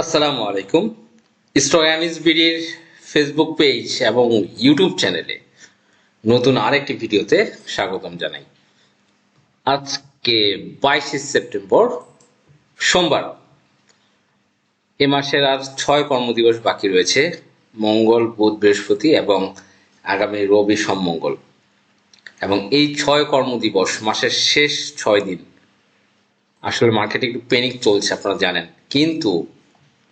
আসসালামু আলাইকুম। স্ট্রয়ানিস বিডির ফেসবুক পেজ এবং ইউটিউব চ্যানেলে নতুন আরেকটি ভিডিওতে স্বাগতম জানাই। আজকে বাইশে সেপ্টেম্বর, সোমবার। এ মাসের আর ছয় কর্মদিবস বাকি রয়েছে, মঙ্গল, বুধ, বৃহস্পতি এবং আগামী রবি সোমমঙ্গল এবং এই ছয় কর্মদিবস মাসের শেষ ছয় দিন। আসলে মার্কেটে একটু পেনিক চলছে, আপনারা জানেন। কিন্তু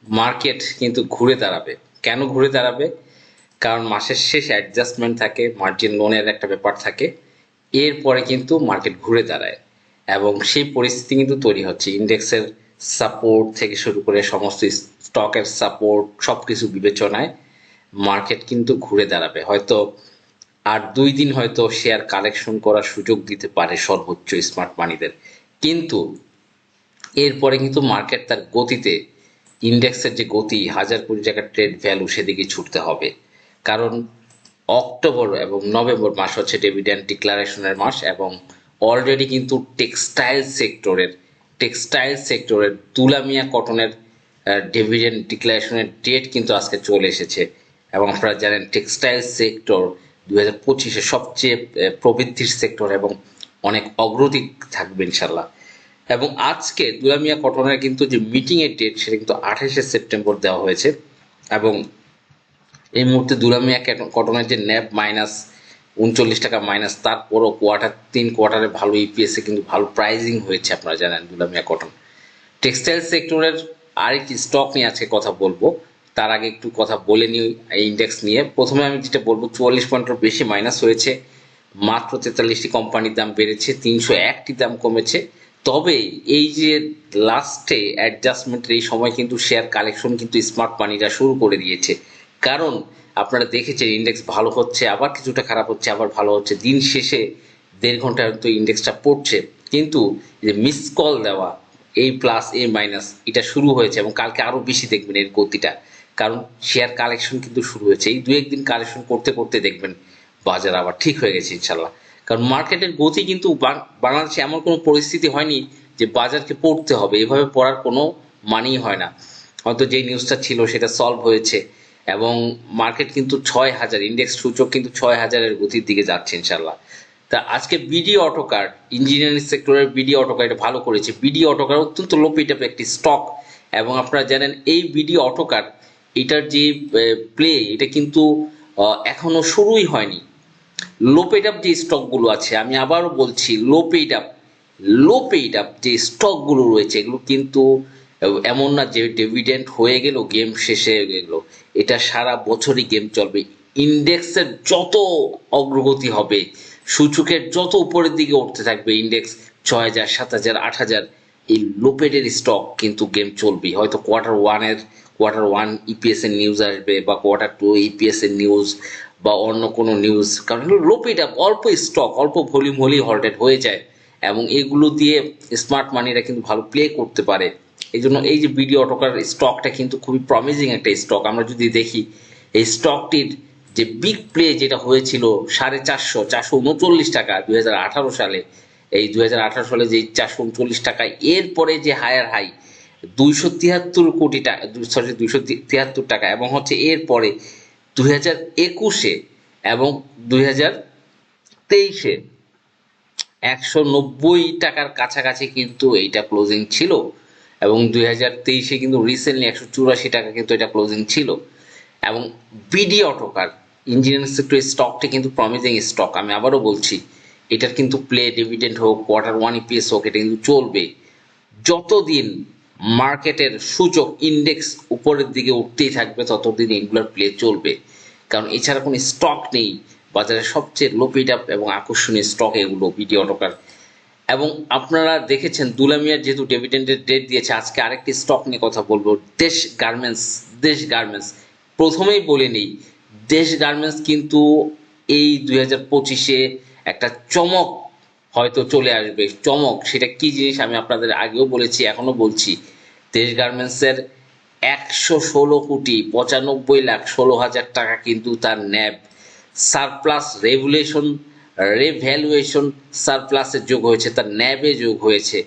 মার্কেট কিন্তু ঘুরে দাঁড়াবে। কেন ঘুরে দাঁড়াবে? কারণ মাসের শেষ অ্যাডজাস্টমেন্ট থাকে মার্জিন লোনের একটা ব্যাপার থাকে। এরপরে কিন্তু মার্কেট ঘুরে দাঁড়ায় এবং সেই পরিস্থিতি কিন্তু তৈরি হচ্ছে। ইন্ডেক্সের সাপোর্ট থেকে শুরু করে সমস্ত স্টকের সাপোর্ট সব কিছু বিবেচনায় মার্কেট কিন্তু ঘুরে দাঁড়াবে। হয়তো আর দুই দিন হয়তো শেয়ার কালেকশন করার সুযোগ দিতে পারে সর্বোচ্চ স্মার্ট মানিদের কিন্তু এরপরে কিন্তু মার্কেট তার গতিতে ইন্ডেক্সের যে গতি, হাজার কোটি টাকার ট্রেড ভ্যালু সেদিকে ছুটতে হবে। কারণ অক্টোবর এবং নভেম্বর মাস হচ্ছে ডিভিডেন্ড ডিক্লারেশনের মাস এবং অলরেডি কিন্তু টেক্সটাইল সেক্টরের টেক্সটাইল সেক্টরের তুলামিয়া কটনের ডিভিডেন্ড ডিক্লারেশনের ডেট কিন্তু আজকে চলে এসেছে। এবং আপনারা জানেন টেক্সটাইল সেক্টর দুই হাজার পঁচিশে সবচেয়ে প্রবৃদ্ধির সেক্টর এবং অনেক অগ্রগতি থাকবে ইনশাল্লাহ এবং আজকে দুলামিয়া কটনের কিন্তু যে মিটিং এর ডেট সেটা কিন্তু আঠাশে সেপ্টেম্বর দেওয়া হয়েছে। এবং এই মুহূর্তে দুলামিয়া কটনের যে ন্যাপ মাইনাস উনচল্লিশ টাকা মাইনাস তারপরও কোয়ার্টার তিন কোয়ার্টারে ভালো ইপিএসে কিন্তু ভালো প্রাইজিং হয়েছে আপনারা জানেন দুলামিয়া কটন টেক্সটাইল সেক্টরের আরেকটি স্টক নিয়ে আজকে কথা বলব। তার আগে একটু কথা বলে নিই এই ইন্ডেক্স নিয়ে। প্রথমে আমি যেটা বলব, চুয়াল্লিশ পয়েন্টের বেশি মাইনাস হয়েছে। মাত্র তেতাল্লিশটি কোম্পানির দাম বেড়েছে, তিনশো একটি দাম কমেছে। তবে এই যে লাস্টে অ্যাডজাস্টমেন্টের এই সময় কিন্তু শেয়ার কালেকশন কিন্তু স্মার্ট মানিরা শুরু করে দিয়েছে। কারণ আপনারা দেখেছেন ইন্ডেক্স ভালো হচ্ছে, আবার কিছুটা খারাপ হচ্ছে, আবার ভালো হচ্ছে। দিন শেষে দেড় ঘণ্টার তো ইন্ডেক্সটা পড়ছে। কিন্তু যে মিস কল দেওয়া এই প্লাস এ মাইনাস এটা শুরু হয়েছে এবং কালকে আরও বেশি দেখবেন এর গতিটা। কারণ শেয়ার কালেকশন কিন্তু শুরু হয়েছে। এই দু একদিন কালেকশন করতে করতে দেখবেন বাজার আবার ঠিক হয়ে গেছে ইনশাল্লাহ কারণ মার্কেটের গতি কিন্তু বাংলাদেশে এমন কোনো পরিস্থিতি হয়নি যে বাজারকে পড়তে হবে। এভাবে পড়ার কোনো মানেই হয় না। হয়তো যে নিউজটা ছিল সেটা সলভ হয়েছে এবং মার্কেট কিন্তু ছয় হাজার ইন্ডেক্স সূচক কিন্তু ছয় হাজারের গতির দিকে যাচ্ছে ইনশাল্লাহ তা আজকে বিডি অটোকার ইঞ্জিনিয়ারিং সেক্টরের বিডি অটোকার এটা ভালো করেছে। বিডি অটোকার অত্যন্ত লো পিটাপ একটি স্টক এবং আপনারা জানেন এই বিডি অটোকার এটার যে প্লে এটা কিন্তু এখনও শুরুই হয়নি। লো পেড আপ যে স্টকগুলো আছে, আমি আবারও বলছি low paid up low paid up যে স্টকগুলো রয়েছে, এগুলো কিন্তু এমন না যে ডিভিডেন্ট হয়ে গেল গেম শেষে হয়ে গেল। এটা সারা বছরই গেম চলবে। ইন্ডেক্সের যত অগ্রগতি হবে, সূচকের যত উপরের দিকে উঠতে থাকবে ইন্ডেক্স ছয় হাজার সাত হাজার আট হাজার এই লোপেডের স্টক কিন্তু গেম চলবে হয়তো কোয়ার্টার ওয়ানের কোয়ার্টার ওয়ান ইপিএস এর নিউজ আসবে বা কোয়ার্টার টু ইপিএস এর নিউজ বা অন্য কোনো নিউজ কারণ লোপেড আপ অল্প স্টক অল্প ভলিউম হলেই হল্টেড হয়ে যায়। এবং এগুলো দিয়ে স্মার্ট মানিরা কিন্তু ভালো প্লে করতে পারে। এই জন্য এই যে বিডি অটোকার স্টকটা কিন্তু খুবই প্রমিজিং একটা স্টক আমরা যদি দেখি, এই স্টকটির যে বিগ প্লে যেটা হয়েছিল সাড়ে চারশো চারশো উনচল্লিশ টাকা দুই হাজার আঠারো সালে, এই দুই হাজার আঠারো সালে যে চারশো উনচল্লিশ টাকা, এরপরে যে হায়ার হাই দুইশো তিয়াত্তর কোটি টাকা সরি দুইশো তিয়াত্তর টাকা, এবং হচ্ছে এরপরে দুই হাজার একুশে এবং দুই হাজার তেইশে। একশো নব্বই টাকার কাছাকাছি কিন্তু এইটা ক্লোজিং ছিল এবং দুই হাজার তেইশে কিন্তু রিসেন্টলি একশো চুরাশি টাকা কিন্তু এটা ক্লোজিং ছিল। এবং বিডি অটোকার ইঞ্জিনিয়ারিং সেক্টর স্টকটি কিন্তু প্রমিজিং স্টক আমি আবারও বলছি, এটার কিন্তু প্লে ডিভিডেন্ড হোক কোয়ার্টার ওয়ান ইপিএস হোক, এটা কিন্তু চলবে। যতদিন মার্কেটের সূচক ইন্ডেক্স উপরের দিকে উঠতেই থাকবে ততদিন এগুলোর প্লে চলবে। কারণ এছাড়া কোনো স্টক নেই। বাজারে সবচেয়ে লো পিড আপ এবং আকর্ষণীয় স্টক এগুলো বিডি অটোকার এবং আপনারা দেখেছেন দুলামিয়ার যেহেতু ডিভিডেন্ডের ডেট দিয়েছে, আজকে আরেকটি স্টক নিয়ে কথা বলব। দেশ গার্মেন্টস দেশ গার্মেন্টস প্রথমেই বলে নেই, দেশ গার্মেন্টস কিন্তু এই দুই হাজার পঁচিশে একটা চমক হয়তো চলে আসবে। চমক, সেটা কি জিনিস আমি আপনাদের আগেও বলেছি এখনও বলছি। দেশ গার্মেন্টসের একশো ষোলো কোটি পঁচানব্বই লাখ ষোলো হাজার টাকা কিন্তু তার ন্যাব। সারপ্লাস রেভুলেশন, রেভ্যালুয়েশন সারপ্লাসের যোগ হয়েছে, তার ন্যাবে যোগ হয়েছে।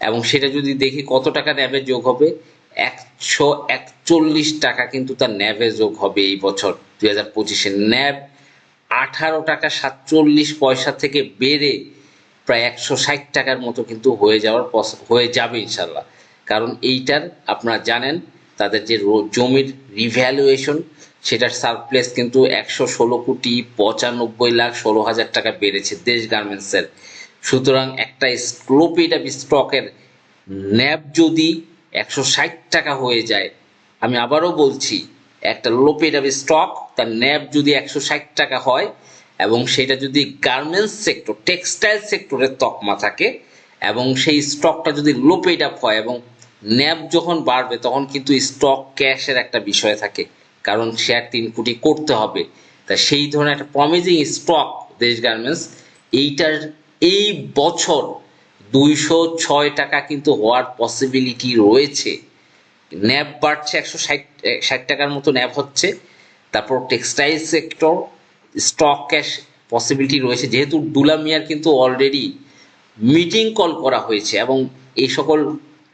এবং সেটা যদি দেখি কত টাকা ন্যাবে যোগ হবে? একশো একচল্লিশ টাকা কিন্তু তার ন্যাবে যোগ হবে এই বছর, দুই হাজার পঁচিশে। ন্যাব আঠারো টাকা সাতচল্লিশ পয়সা থেকে বেড়ে প্রায় একশো ষাট টাকার মতো কিন্তু হয়ে যাওয়ার হয়ে যাবে ইনশাল্লাহ কারণ এইটার আপনারা জানেন, তাদের যে জমির রিভ্যালুয়েশন সেটার সারপ্লেস কিন্তু একশো ষোলো কোটি পঁচানব্বই লাখ ষোলো হাজার টাকা বেড়েছে দেশ গার্মেন্টসের সুতরাং একটা স্লোপিড অফ স্টকের ন্যাব যদি একশো ষাট টাকা হয়ে যায়, আমি আবারও বলছি, একটা লোপেড স্টক তার ন্যাব যদি একশো ষাট টাকা হয়, এবং সেটা যদি গার্মেন্টস সেক্টর টেক্সটাইল সেক্টরের তকমা থাকে, এবং সেই স্টকটা যদি লো পেড আপ হয়, এবং ন্যাব যখন বাড়বে, তখন কিন্তু স্টক ক্যাশের একটা বিষয় থাকে। কারণ শেয়ার তিন কোটি করতে হবে। তা সেই ধরনের একটা প্রমিজিং স্টক দেশ গার্মেন্টস এইটার এই বছর দুইশো ছয় টাকা কিন্তু হওয়ার পসিবিলিটি রয়েছে। ন্যাব বাড়ছে একশো ষাট ষাট টাকার মতো ন্যাব হচ্ছে। তারপর textile sector stock cash possibility রয়েছে। যেহেতু ডুলামিয়ার কিন্তু অলরেডি মিটিং কল করা হয়েছে এবং এই সকল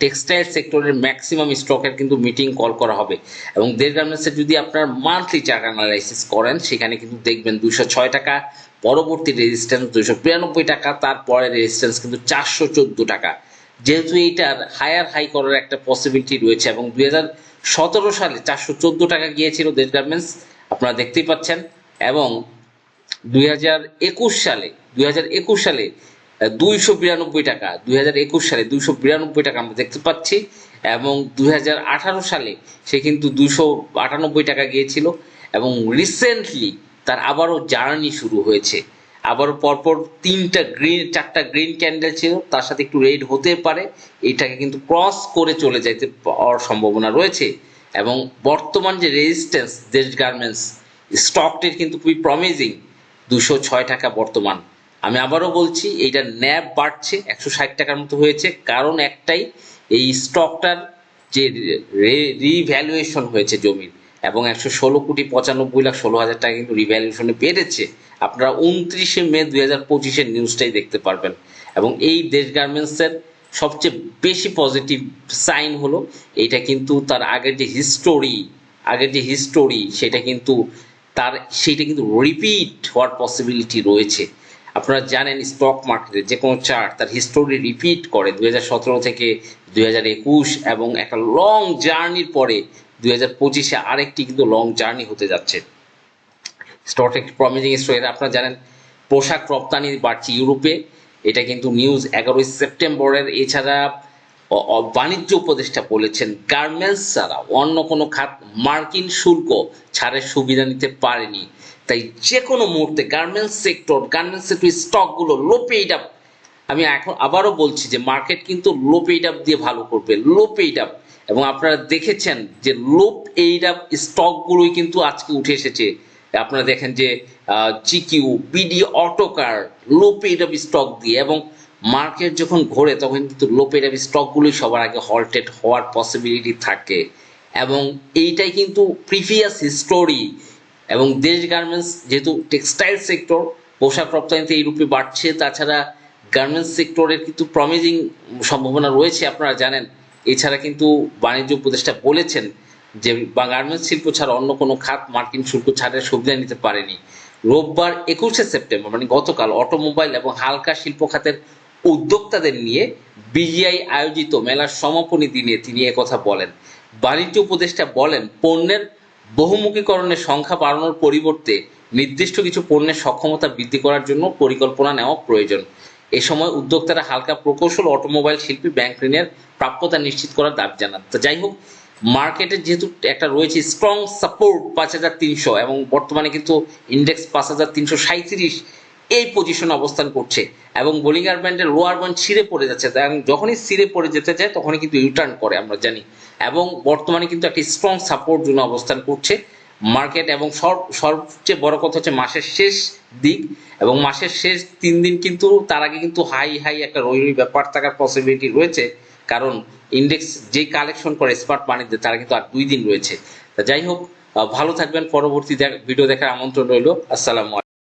টেক্সটাইল সেক্টরের ম্যাক্সিমাম স্টকের কিন্তু মিটিং কল করা হবে। এবং দেড় গার্মেন্টসের যদি আপনার মান্থলি চার্ট অ্যানালাইসিস করেন, সেখানে কিন্তু দেখবেন দুশো ছয় টাকা, পরবর্তী রেজিস্ট্যান্স দুশো বিরানব্বই টাকা, তারপরে রেজিস্ট্যান্স কিন্তু চারশো চোদ্দ টাকা। যেহেতু এইটার হায়ার হাই করার একটা পসিবিলিটি রয়েছে এবং দুই হাজার সতেরো সালে চারশো চোদ্দ টাকা গিয়েছিল দেশ গার্মেন্টস আপনারা দেখতেই পাচ্ছেন। এবং দুই হাজার একুশ সালে, দুই হাজার একুশ সালে দুইশো বিরানব্বই টাকা। দুই একুশ সালে দুইশো বিরানব্বই টাকা আমরা দেখতে পাচ্ছি এবং দুই হাজার আঠারো সালে সে কিন্তু দুইশো আটানব্বই টাকা গিয়েছিল এবং রিসেন্টলি তার আবারও জার্নি শুরু হয়েছে। আবারও পরপর তিনটা গ্রিন চারটা গ্রিন ক্যান্ডেল ছিল, তার সাথে একটু রেড হতে পারে, এটাকে কিন্তু ক্রস করে চলে যাইতে পাওয়ার সম্ভাবনা রয়েছে এবং বর্তমান যে রেজিস্ট্যান্স দেশ গার্মেন্টস স্টকটির কিন্তু খুবই প্রমিজিং দুশো ছয় টাকা বর্তমান। আমি আবারও বলছি, এইটা ন্যাব বাড়ছে, একশো ষাট টাকার মতো হয়েছে। কারণ একটাই, এই স্টকটার যে রিভ্যালুয়েশন হয়েছে জমির, এবং একশো ষোলো কোটি পঁচানব্বই লাখ ষোলো হাজার টাকা কিন্তু রিভ্যালুয়েশনে বেড়েছে। আপনারা উনত্রিশে মে দুই হাজার পঁচিশের নিউজটাই দেখতে পারবেন। এবং এই দেশ গার্মেন্টসের সবচেয়ে বেশি পজিটিভ সাইন হলো, এইটা কিন্তু তার আগের যে হিস্টোরি, আগের যে হিস্টোরি, সেটা কিন্তু তার, সেইটা কিন্তু রিপিট হওয়ার পসিবিলিটি রয়েছে। আপনারা জানেন স্টক মার্কেটে যে কোনো চার্ট তার হিস্টোরি রিপিট করে দু হাজার সতেরো থেকে দুই হাজার একুশ এবং একটা লং জার্নির পরে দুই হাজার পঁচিশে আরেকটি কিন্তু লং জার্নি হতে যাচ্ছে। স্টক প্রমিজিং স্টক আপনারা জানেন পোশাক রপ্তানি বাড়ছে ইউরোপে। এটা কিন্তু নিউজ এগারোই সেপ্টেম্বরের। এছাড়া বাণিজ্য উপদেষ্টা বলেছেন, গার্মেন্টস ছাড়া অন্য কোনো খাত মার্কিন শুল্ক ছাড়ের সুবিধা নিতে পারেনি। তাই যে কোনো মুহূর্তে গার্মেন্টস সেক্টর গার্মেন্টস সেক্টর স্টকগুলো লো পেইড আপ। আমি এখন আবারও বলছি যে মার্কেট কিন্তু লো পেইড আপ দিয়ে ভালো করবে লো পেইড আপ। এবং আপনারা দেখেছেন যে লো পেইড আপ স্টকগুলোই কিন্তু আজকে উঠে এসেছে। আপনারা দেখেন যে GQ, BD, autocar low paid up stock দিয়ে এবং মার্কেট যখন ঘোরে, তখন কিন্তু লো পেইড আপ স্টকগুলোই সবার আগে হল্টেড হওয়ার পসিবিলিটি থাকে। এবং এইটাই কিন্তু প্রিভিয়াস হিস্টোরি এবং দেশ গার্মেন্টস যেহেতু টেক্সটাইল সেক্টর পোশাক রপ্তানিতে এই রূপে বাড়ছে, তাছাড়া গার্মেন্টস সেক্টরের কিন্তু প্রমিজিং সম্ভাবনা রয়েছে, আপনারা জানেন। এছাড়া কিন্তু বাণিজ্য উপদেষ্টা বলেছেন যে, বা গার্মেন্টস শিল্প ছাড়া অন্য কোনো খাত মার্কিন শুল্ক ছাড়ের সুবিধা নিতে পারেনি। রোববার একুশে সেপ্টেম্বর মানে গতকাল অটোমোবাইল এবং হালকা শিল্প খাতের উদ্যোক্তাদের নিয়ে বিজিআই আয়োজিত মেলার সমাপনী দিনে তিনি কথা বলেন। বাণিজ্য উপদেষ্টা বলেন, পণ্যের বহুমুখীকরণের সংখ্যা বাড়ানোর পরিবর্তে নির্দিষ্ট কিছু পণ্যের সক্ষমতা বৃদ্ধি করার জন্য পরিকল্পনা নেওয়া প্রয়োজন। এ সময় উদ্যোক্তারা হালকা প্রকৌশল অটোমোবাইল শিল্পী ব্যাংক ঋণের প্রাপ্যতা নিশ্চিত করার দাবি জানান। তো যাই হোক, মার্কেটে যেহেতু একটা রয়েছে স্ট্রং সাপোর্ট পাঁচ হাজার তিনশো এবং বর্তমানে কিন্তু ইন্ডেক্স পাঁচ হাজার তিনশো সাঁত্রিশ এই পজিশনে অবস্থান করছে। এবং বোলিংয়ার ব্যান্ডের লোয়ার ব্যান্ড ছিঁড়ে পড়ে যাচ্ছে। এবং যখনই ছিঁড়ে পড়ে যেতে চায়, তখনই কিন্তু ইউটার্ন করে, আমরা জানি। এবং বর্তমানে কিন্তু একটি স্ট্রং সাপোর্ট জন্য অবস্থান করছে মার্কেট এবং সব, সবচেয়ে বড় কথা হচ্ছে মাসের শেষ দিক। এবং মাসের শেষ তিন দিন কিন্তু, তার আগে কিন্তু হাই হাই একটা রই ব্যাপার থাকার পসিবিলিটি রয়েছে। কারণ ইন্ডেক্স যে কালেকশন করে স্মার্ট মানিতে তারা কিন্তু আর দুই দিন রয়েছে। তা যাই হোক ভালো থাকবেন। পরবর্তী ভিডিও দেখার আমন্ত্রণ রইল। আসসালামু